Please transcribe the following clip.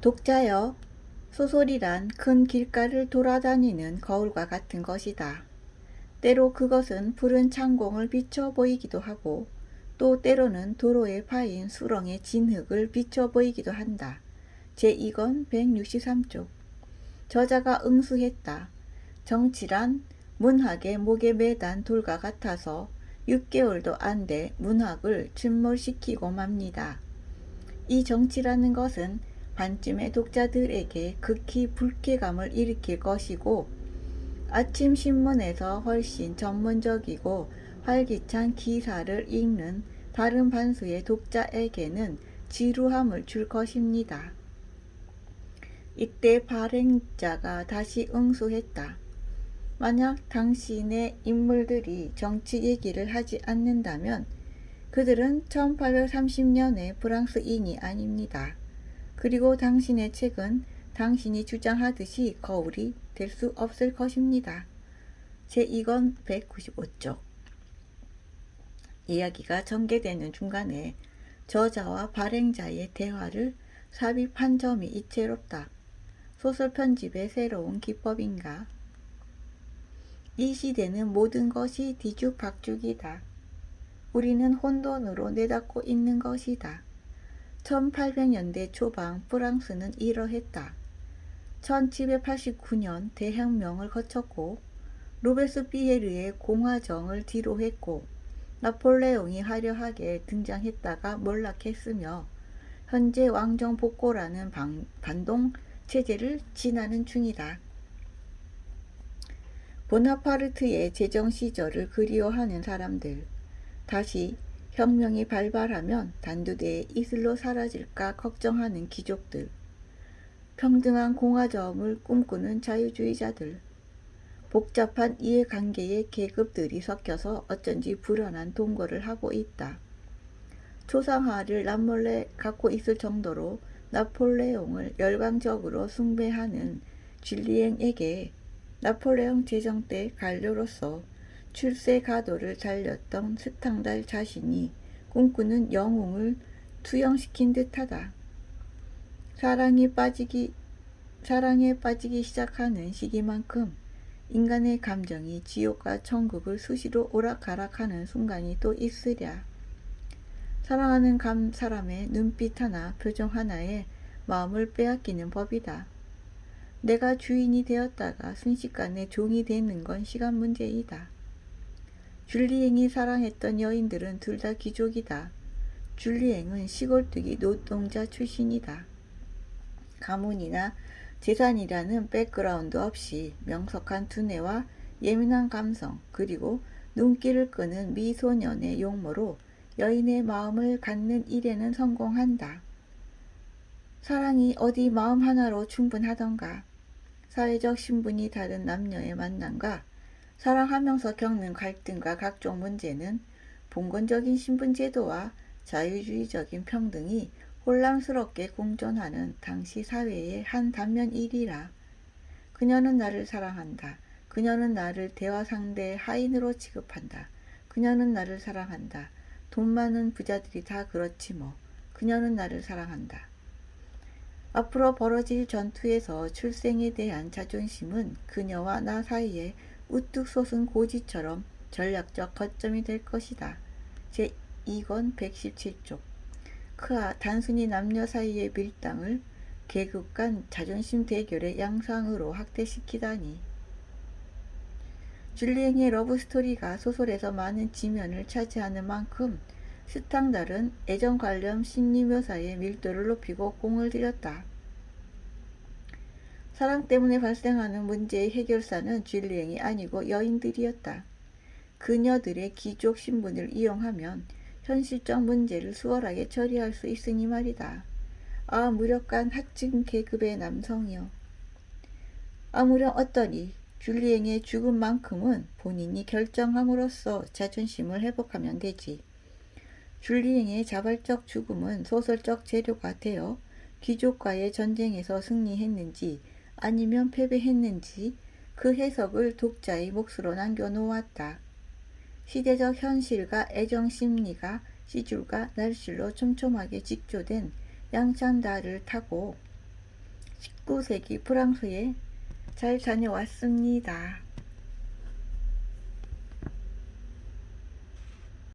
독자여, 소설이란 큰 길가를 돌아다니는 거울과 같은 것이다. 때로 그것은 푸른 창공을 비춰 보이기도 하고 또 때로는 도로에 파인 수렁의 진흙을 비춰 보이기도 한다. 제2권 163쪽 저자가 응수했다. 정치란 문학의 목에 매단 돌과 같아서 6개월도 안 돼 문학을 침몰시키고 맙니다. 이 정치라는 것은 반쯤의 독자들에게 극히 불쾌감을 일으킬 것이고 아침 신문에서 훨씬 전문적이고 활기찬 기사를 읽는 다른 반수의 독자에게는 지루함을 줄 것입니다. 이때 발행자가 다시 응수했다. 만약 당신의 인물들이 정치 얘기를 하지 않는다면 그들은 1830년의 프랑스인이 아닙니다. 그리고 당신의 책은 당신이 주장하듯이 거울이 될 수 없을 것입니다. 제2권 195쪽 이야기가 전개되는 중간에 저자와 발행자의 대화를 삽입한 점이 이채롭다. 소설 편집의 새로운 기법인가? 이 시대는 모든 것이 뒤죽박죽이다. 우리는 혼돈으로 내닫고 있는 것이다. 1800년대 초반 프랑스는 이러했다. 1789년 대혁명을 거쳤고 로베스피에르의 공화정을 뒤로했고 나폴레옹이 화려하게 등장했다가 몰락했으며 현재 왕정 복고라는 방, 반동 체제를 지나는 중이다. 보나파르트의 제정 시절을 그리워하는 사람들, 다시 혁명이 발발하면 단두대에 이슬로 사라질까 걱정하는 귀족들, 평등한 공화정을 꿈꾸는 자유주의자들, 복잡한 이해관계의 계급들이 섞여서 어쩐지 불안한 동거를 하고 있다. 초상화를 남몰래 갖고 있을 정도로 나폴레옹을 열광적으로 숭배하는 줄리앵에게 나폴레옹 제정 때 관료로서 출세 가도를 달렸던 스탕달 자신이 꿈꾸는 영웅을 투영시킨 듯하다. 사랑에 빠지기 사랑에 빠지기 시작하는 시기만큼 인간의 감정이 지옥과 천국을 수시로 오락가락하는 순간이 또 있으랴. 사랑하는 감 사람의 눈빛 하나, 표정 하나에 마음을 빼앗기는 법이다. 내가 주인이 되었다가 순식간에 종이 되는 건 시간 문제이다. 줄리앵이 사랑했던 여인들은 둘 다 귀족이다. 줄리앵은 시골뜨기 노동자 출신이다. 가문이나 재산이라는 백그라운드 없이 명석한 두뇌와 예민한 감성 그리고 눈길을 끄는 미소년의 용모로 여인의 마음을 갖는 일에는 성공한다. 사랑이 어디 마음 하나로 충분하던가 사회적 신분이 다른 남녀의 만남과 사랑하면서 겪는 갈등과 각종 문제는 봉건적인 신분제도와 자유주의적인 평등이 혼란스럽게 공존하는 당시 사회의 한 단면 일이라. 그녀는 나를 사랑한다. 그녀는 나를 대화 상대의 하인으로 취급한다. 그녀는 나를 사랑한다. 돈 많은 부자들이 다 그렇지 뭐. 그녀는 나를 사랑한다. 앞으로 벌어질 전투에서 출생에 대한 자존심은 그녀와 나 사이에 우뚝 솟은 고지처럼 전략적 거점이 될 것이다. 제 2권 117쪽 그아 단순히 남녀 사이의 밀당을 계급 간 자존심 대결의 양상으로 확대시키다니. 줄리앵의 러브스토리가 소설에서 많은 지면을 차지하는 만큼 스탕달은 애정 관련 심리 묘사의 밀도를 높이고 공을 들였다. 사랑 때문에 발생하는 문제의 해결사는 줄리앵이 아니고 여인들이었다. 그녀들의 귀족 신분을 이용하면 현실적 문제를 수월하게 처리할 수 있으니 말이다. 아, 무력한 하층 계급의 남성이여. 아무렴 어떠니 줄리앵의 죽음만큼은 본인이 결정함으로써 자존심을 회복하면 되지. 줄리앵의 자발적 죽음은 소설적 재료가 되어 귀족과의 전쟁에서 승리했는지 아니면 패배했는지 그 해석을 독자의 몫으로 남겨놓았다. 시대적 현실과 애정 심리가 시줄과 날실로 촘촘하게 직조된 양산다를 타고 19세기 프랑스에 잘 다녀왔습니다.